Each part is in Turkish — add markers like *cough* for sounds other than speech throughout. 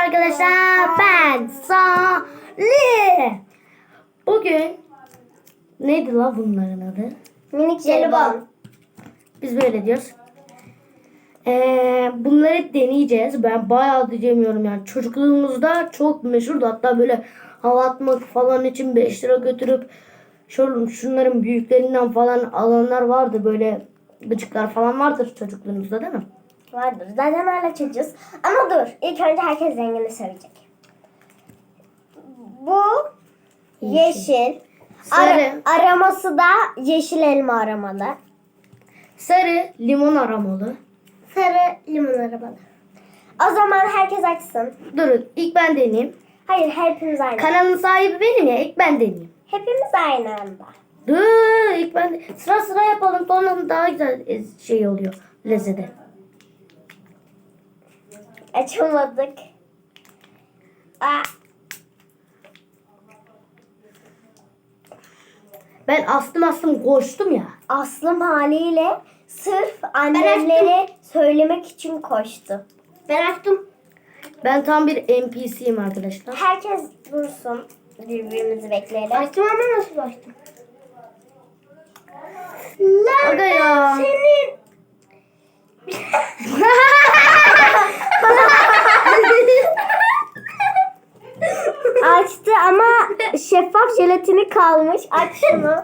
arkadaşlar ben Salih. Bugün neydi la bunların adı? Minik jelibon. Biz böyle diyoruz. Ee, bunları deneyeceğiz. Ben bayağı diyemiyorum yani. Çocukluğumuzda çok meşhurdu. Hatta böyle hava atmak falan için 5 lira götürüp şöyle şunların büyüklerinden falan alanlar vardı. Böyle gıcıklar falan vardır çocukluğunuzda değil mi? Vardır. Zaten hala çocuğuz. Ama dur. İlk önce herkes rengini söyleyecek. Bu yeşil. Sarı. Ara- araması da yeşil elma aramalı. Sarı limon aromalı. Sarı limon aramalı. O zaman herkes açsın. Durun ilk ben deneyeyim. Hayır hepimiz aynı. Kanalın sahibi benim ya ilk ben deneyeyim. hepimiz aynı anda. Dur ilk ben sıra sıra yapalım sonra daha güzel şey oluyor lezzeti. Açamadık. Aa, Ben astım astım koştum ya. Aslım haliyle sırf annemleri söylemek için koştu. Ben açtım. Ben tam bir NPC'yim arkadaşlar. Herkes dursun. Birbirimizi bekleyelim. Açtım ama nasıl açtım? Aga ya. Senin. *laughs* jelatini kalmış. Aç şunu.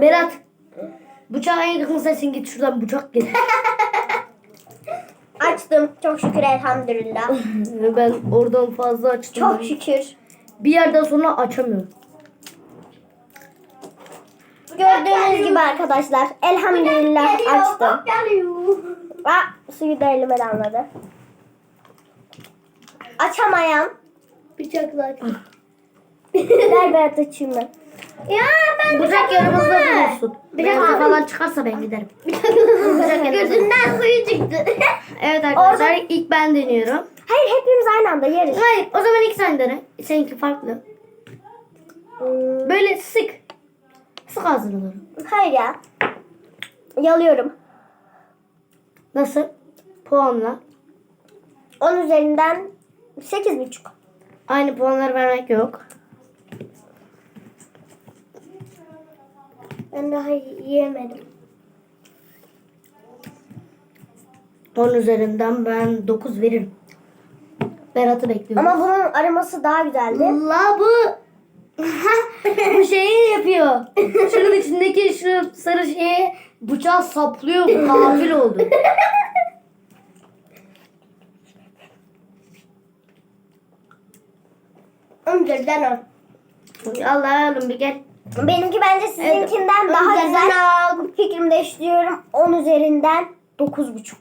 Berat. Bıçağı en yakın sensin git şuradan bıçak getir. Açtım. Çok şükür elhamdülillah. Ben oradan fazla açtım. Çok şükür. Bir yerden sonra açamıyorum. Gördüğünüz gibi arkadaşlar elhamdülillah açtım. Aa, suyu da elime damladı. Açamayan. Bıçakla aç. *laughs* Ver Berat açayım ben. Ya ben Bıçak yanımızda bulunsun. Bıçak falan çıkarsa ben giderim. *laughs* Bıçak yanımızda. Gözünden suyu çıktı. *laughs* Evet arkadaşlar ilk ben deniyorum. Hayır hepimiz aynı anda yeriz. Hayır o zaman ilk sen dene. Seninki farklı. Hmm, Böyle sık. Sık ağzını Hayır ya. Yalıyorum. Nasıl? Puanla. 10 üzerinden 8,5. Aynı puanları vermek yok. Ben daha yiyemedim. 10 üzerinden ben 9 veririm. Berat'ı bekliyorum. Ama bunun aroması daha güzeldi. La bu *laughs* bu şeyi yapıyor. Şunun içindeki şu sarı şeye bıçağı saplıyor. Bu kafil oldu. *laughs* Onun üzerinden 10. Allah oğlum bir gel. Benimki bence sizinkinden Evet, daha üzerinden güzel. Fikrimi değiştiriyorum. 10 üzerinden 9,5.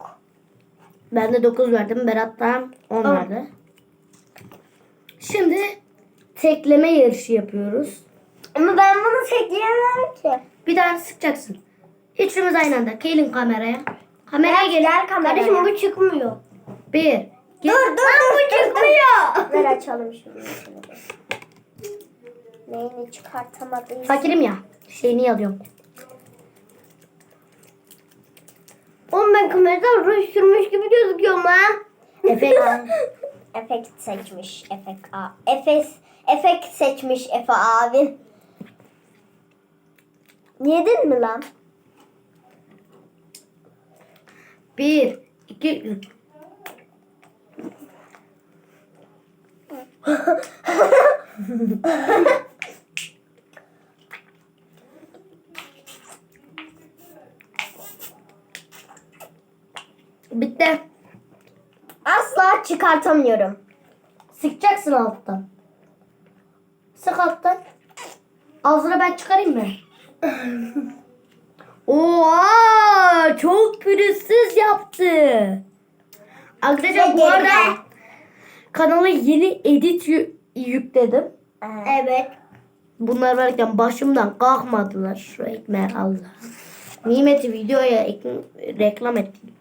Ben de 9 verdim. Berat'tan 10 On. verdi. Şimdi tekleme yarışı yapıyoruz. Ama ben bunu tekleyemem ki. Bir tane sıkacaksın. Üçümüz aynı anda. Gelin kameraya. Kameraya gelin. Gel kameraya. Kardeşim bu çıkmıyor. Bir. Gel. Dur dur dur. Bu çıkmıyor. Ver açalım şunu. Neyini çıkartamadıyız. Fakirim ya. Şeyini alıyorum. Oğlum ben kameradan ruj sürmüş gibi gözüküyorum lan. Efekt. *laughs* Efekt seçmiş. Efekt A. Efes, efekt seçmiş Efe abi. Yedin mi lan? Bir. iki, üç. Bitti. Asla çıkartamıyorum. Sıkacaksın alttan. Sık alttan. Ağzına ben çıkarayım mı? *laughs* Oha! Çok pürüzsüz yaptı. Arkadaşlar bu arada kanala yeni edit yü- yükledim. Evet. Bunlar varken başımdan kalkmadılar şu ekmeği Allah. Nimeti videoya ek- reklam ettim.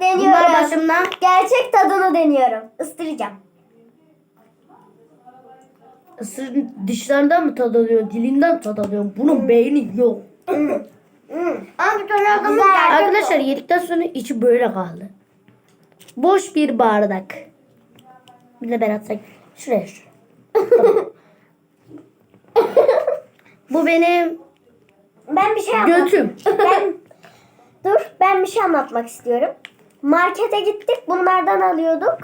Bunlar Deniyorum. başımdan Gerçek tadını deniyorum. Isıracağım. Isır, dişlerinden mi tad alıyorsun? Dilinden tad alıyorsun. Bunun beyni yok. Hmm. Ama bir tane adamın Güzel. gerçek Arkadaşlar yedikten sonra içi böyle kaldı. Boş bir bardak. Bir de ben atsak. Şuraya şuraya. Bu benim Ben bir şey anlat. götüm. Ben dur ben bir şey anlatmak istiyorum. Markete gittik bunlardan alıyorduk.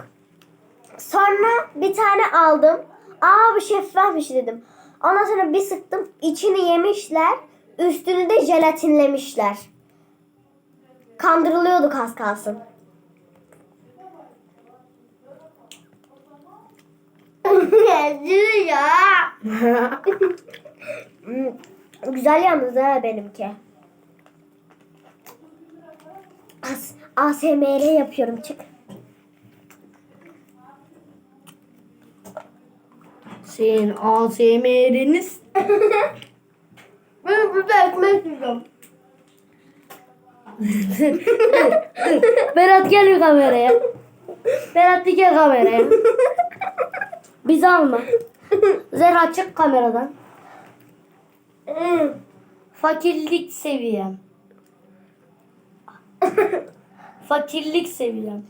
Sonra bir tane aldım. Aa bu şeffafmış dedim. Ondan sonra bir sıktım içini yemişler. Üstünü de jelatinlemişler. Kandırılıyorduk az kalsın. Rezil ya. *laughs* Güzel yalnız ha benimki. As ASMR yapıyorum çık. Senin ASMR'iniz. *laughs* Ben burada ekmek yiyeceğim. Berat gel bir kameraya. Berat bir gel kameraya. *laughs* Bizi alma. Zerra çık kameradan. Fakirlik seviyem. Fakirlik seviyem.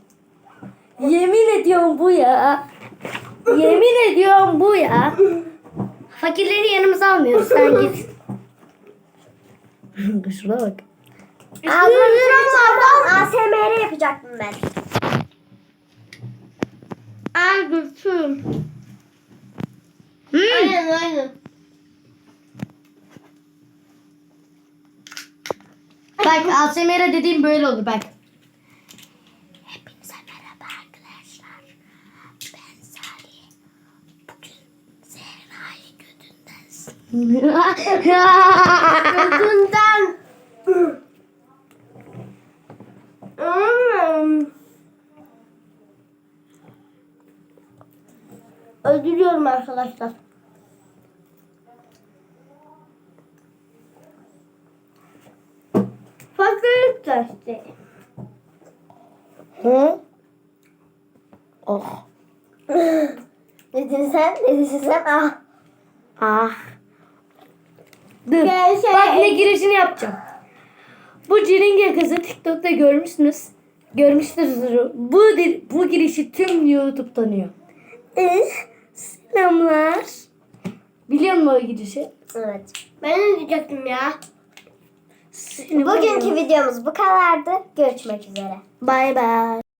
Yemin ediyorum bu ya. Yemin ediyorum bu ya. Fakirleri yanımıza almıyoruz. Sen git. *laughs* Şuna bak. Ağzına ASMR yapacaktım ben. Ay götüm. Aynen aynen. Bak ASMR dediğim böyle olur bak. Hepinize merhaba arkadaşlar. Ben Salih. Bugün Zehra'yı götünden *laughs* Gözünden. Hmm. Öldürüyorum arkadaşlar. Testi. Hı? Oh. *gasps* Ne dedin sen? Ne dedin sen? Ah. Ah. Dur. Gel şey- Bak ne girişini yapacağım. Bu Ciringe kızı TikTok'ta görmüşsünüz. Görmüşsünüzdür. Bu, bu girişi tüm YouTube tanıyor. Selamlar. Biliyor musun o girişi? Evet. Ben ne diyecektim ya? Bugünkü videomuz bu kadardı. Görüşmek üzere. Bay bay.